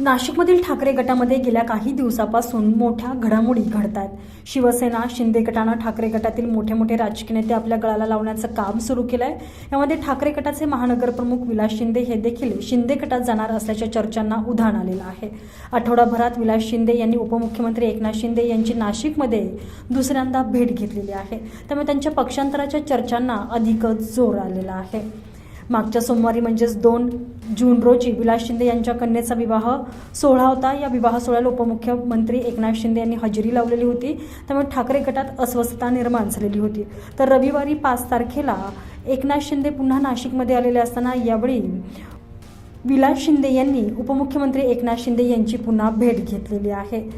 नाशिकमधील ठाकरे गटामध्ये गेल्या काही दिवसापासून मोठ्या घडामोडी घडत आहेत शिवसेना शिंदे गटानं ठाकरे गटातील मोठे मोठे राजकीय नेते आपल्या गळाला लावण्याचं काम सुरू केलं आहे यामध्ये ठाकरे गटाचे महानगरप्रमुख विलास शिंदे हे देखील शिंदे गटात जाणार असल्याच्या चर्चांना उधाण आलेलं आहे. आठवडाभरात विलास शिंदे यांनी उपमुख्यमंत्री एकनाथ शिंदे यांची नाशिकमध्ये दुसऱ्यांदा भेट घेतलेली आहे. त्यामुळे त्यांच्या पक्षांतराच्या चर्चांना अधिकच जोर आलेला आहे. मागच्या सोमवारी म्हणजेच दोन जून रोजी विलास शिंदे यांच्या कन्येचा विवाह सोहळा होता. या विवाह सोहळ्याला उपमुख्यमंत्री एकनाथ शिंदे यांनी हजेरी लावलेली होती. त्यामुळे ठाकरे गटात अस्वस्थता निर्माण झालेली होती. तर रविवारी पाच तारखेला एकनाथ शिंदे पुन्हा नाशिकमध्ये आलेले असताना यावेळी विलास शिंदे यांनी उपमुख्यमंत्री एकनाथ शिंदे यांची पुन्हा भेट घेतलेली आहे.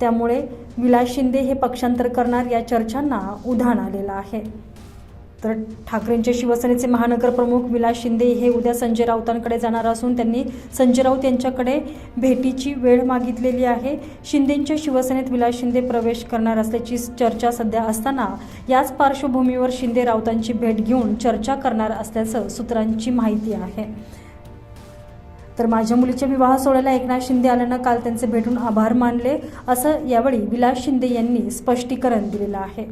त्यामुळे विलास शिंदे हे पक्षांतर करणार या चर्चांना उधाण आलेलं आहे. तर ठाकरेंचे शिवसेनेचे महानगर प्रमुख विलास शिंदे हे उद्या संजय राऊतांकडे जाणार असून त्यांनी संजय राऊत यांच्याकडे भेटीची वेळ मागितलेली आहे. शिंदेंच्या शिवसेनेत विलास शिंदे प्रवेश करणार असल्याची चर्चा सध्या असताना याच पार्श्वभूमीवर शिंदे राऊतांची भेट घेऊन चर्चा करणार असल्याचं सूत्रांची माहिती आहे. तर माझ्या मुलीच्या विवाह सोहळ्याला एकनाथ शिंदे आल्यानं काल त्यांचे भेटून आभार मानले असं यावेळी विलास शिंदे यांनी स्पष्टीकरण दिलेलं आहे.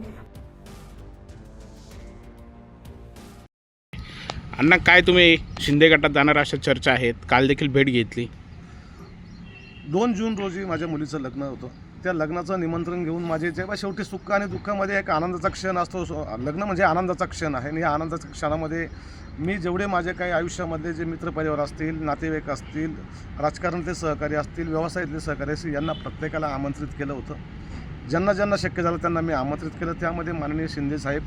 अण्णा काय तुम्ही शिंदे गटात जाणार अशा चर्चा आहेत? काल देखील भेट घेतली. दोन जून रोजी माझ्या मुलीचं लग्न होतं. त्या लग्नाचं निमंत्रण घेऊन माझे जेव्हा शेवटी सुख आणि दुःखामध्ये एक आनंदाचा क्षण असतो लग्न म्हणजे आनंदाचा क्षण आहे. आणि या आनंदाच्या क्षणामध्ये मी जेवढे माझे काही आयुष्यामध्ये जे मित्रपरिवार असतील नातेवाईक असतील राजकारणातले सहकारी असतील व्यवसायातले सहकारी असतील यांना प्रत्येकाला आमंत्रित केलं होतं. ज्यांना ज्यांना शक्य झालं त्यांना मी आमंत्रित केलं. त्यामध्ये माननीय शिंदे साहेब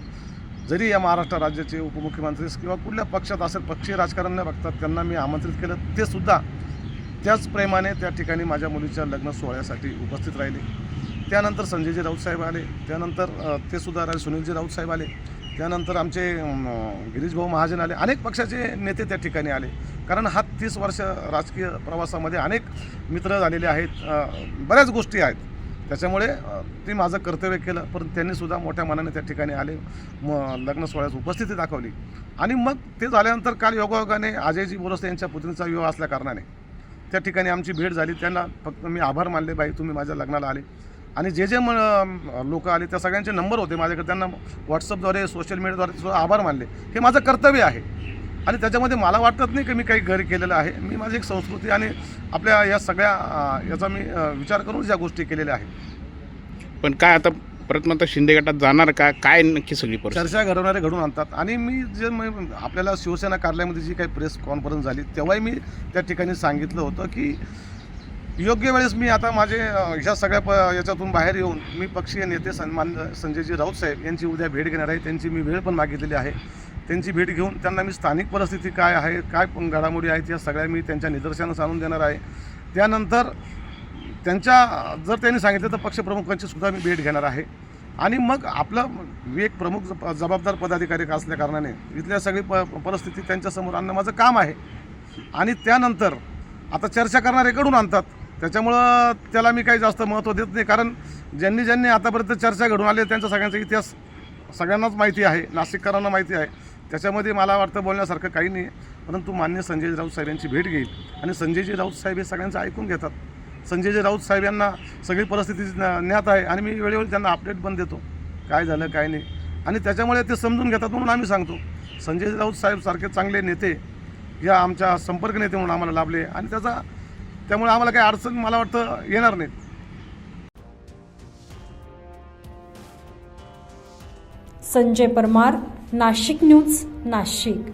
जरी या महाराष्ट्र राज्याचे उपमुख्यमंत्री किंवा कुठल्या पक्षात असेल पक्षीय राजकारण न बघतात त्यांना मी आमंत्रित केलं ते सुद्धा त्याच प्रेमाने त्या ठिकाणी माझ्या मुलीच्या लग्न सोहळ्यासाठी उपस्थित राहिले. त्यानंतर संजयजी राऊत साहेब आले त्यानंतर ते सुद्धा राहिले सुनीलजी राऊत साहेब आले त्यानंतर आमचे गिरीशभाऊ महाजन आले अनेक पक्षाचे नेते त्या ठिकाणी आले. कारण हा तीस वर्ष राजकीय प्रवासामध्ये अनेक मित्र झालेले आहेत बऱ्याच गोष्टी आहेत. त्याच्यामुळे ती ते माझं कर्तव्य केलं. परंतु त्यांनीसुद्धा मोठ्या मनाने त्या ठिकाणी आले. म लग्न सोहळ्यास उपस्थिती दाखवली. आणि मग ते झाल्यानंतर काल योगायोगाने अजयजी बोरसे यांच्या पुत्रीचा विवाह असल्या कारणाने त्या ठिकाणी आमची भेट झाली. त्यांना फक्त मी आभार मानले बाई तुम्ही माझ्या लग्नाला आले. आणि जे जे म लोकं आले त्या सगळ्यांचे नंबर होते माझ्याकडे. त्यांना व्हॉट्सअपद्वारे सोशल मीडियाद्वारे सुद्धा आभार मानले. हे माझं कर्तव्य आहे. आणि त्याच्यामध्ये मला वाटत नाही की मी काही घर केलेलं आहे. मी माझी एक संस्कृती आणि आपल्या या सगळ्या याचा मी विचार करून ज्या गोष्टी केलेल्या आहेत. पण काय आता परत मग शिंदे गटात जाणार का? काय नक्की सगळी चर्चा घडवणारे घडून आणतात. आणि मी जे आपल्याला शिवसेना कार्यालयामध्ये जी काही प्रेस कॉन्फरन्स झाली तेव्हाही मी त्या ठिकाणी सांगितलं होतं की योग्य वेळेस मी आता माझे ह्या सगळ्या प याच्यातून बाहेर येऊन मी पक्षीय नेते सन्मान संजयजी राऊत साहेब यांची उद्या भेट घेणार आहे. त्यांची मी वेळ पण मागितलेली आहे. त्यांची भेट घेऊन त्यांना मी स्थानिक परिस्थिती काय आहे काय पण घडामोडी आहेत या सगळ्या मी त्यांच्या निदर्शनास आणून देणार आहे. त्यानंतर त्यांच्या जर त्यांनी सांगितलं तर पक्षप्रमुखांची सुद्धा मी भेट घेणार आहे. आणि मग आपलं मी एक प्रमुख ज- जबाबदार पदाधिकारी असल्या कारणाने इथल्या सगळी प परिस्थिती त्यांच्यासमोर आणणं माझं काम आहे. आणि त्यानंतर आता चर्चा करणारे घडून आणतात. त्याच्यामुळं त्याला मी काही जास्त महत्त्व देत नाही. कारण ज्यांनी ज्यांनी आतापर्यंत चर्चा घडून आली त्यांचा सगळ्यांचा इतिहास सगळ्यांनाच माहिती आहे नाशिककरांना माहिती आहे. त्याच्यामध्ये मला वाटतं बोलण्यासारखं काही नाही. परंतु मान्य संजय राऊत साहेब यांची भेट घेईल. आणि संजयजी राऊत साहेब हे सगळ्यांचं ऐकून घेतात. संजयजी राऊत साहेब यांना सगळी परिस्थिती ज्ञात आहे आणि मी वेळोवेळी त्यांना अपडेट पण देतो. काय झालं काय नाही. आणि त्याच्यामुळे ते समजून घेतात म्हणून आम्ही सांगतो. संजय राऊत साहेब सारखे चांगले नेते या आमच्या संपर्क नेते म्हणून आम्हाला लाभले आणि त्याचा त्यामुळे आम्हाला काही अडचण मला वाटतं येणार नाही. संजय परमार नाशिक न्यूज नाशिक.